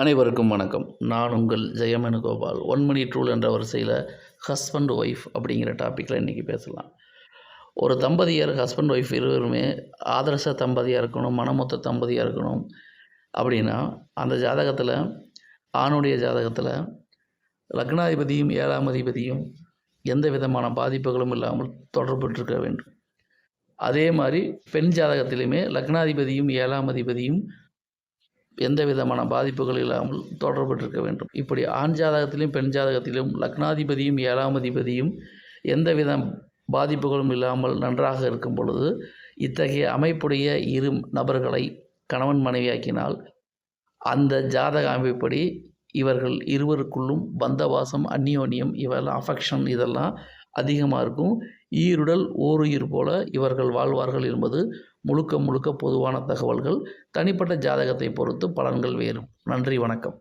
அனைவருக்கும் வணக்கம். நான் உங்கள் ஜெயமேனுகோபால். ஒன் மணி ட்ரூல் என்ற வரிசையில் ஹஸ்பண்ட் ஒய்ஃப் அப்படிங்கிற டாப்பிக்கில் இன்றைக்கி பேசலாம். ஒரு தம்பதியர் ஹஸ்பண்ட் ஒய்ஃப் இருவருமே ஆதர்ச தம்பதியாக இருக்கணும் மனமொத்த தம்பதியாக இருக்கணும் அப்படின்னா அந்த ஜாதகத்தில் ஆணுடைய ஜாதகத்தில் லக்னாதிபதியும் ஏழாம் அதிபதியும் எந்த விதமான பாதிப்புகளும் இல்லாமல் தொடர்புற்றிருக்க வேண்டும். அதே மாதிரி பெண் ஜாதகத்திலையுமே லக்னாதிபதியும் ஏழாம் அதிபதியும் எந்த விதமான பாதிப்புகள் இல்லாமல் தொடர்புற்றிருக்க வேண்டும். இப்படி ஆண் ஜாதகத்திலும் பெண் ஜாதகத்திலும் லக்னாதிபதியும் ஏழாம் அதிபதியும் எந்த வித பாதிப்புகளும் இல்லாமல் நன்றாக இருக்கும் பொழுது இத்தகைய அமைப்புடைய இரு நபர்களை கணவன் மனைவியாக்கினால் அந்த ஜாதக அமைப்படி இவர்கள் இருவருக்குள்ளும் பந்தவாசம் அந்யோன்யம் இவெல்லாம் அஃபெக்ஷன் இதெல்லாம் அதிகமாக இருக்கும். ஈருடல் ஓருயிர் போல இவர்கள் வாழ்வார்கள் என்பது முழுக்க முழுக்க பொதுவான தகவல்கள். தனிப்பட்ட ஜாதகத்தை பொறுத்து பலன்கள் வேறும். நன்றி வணக்கம்.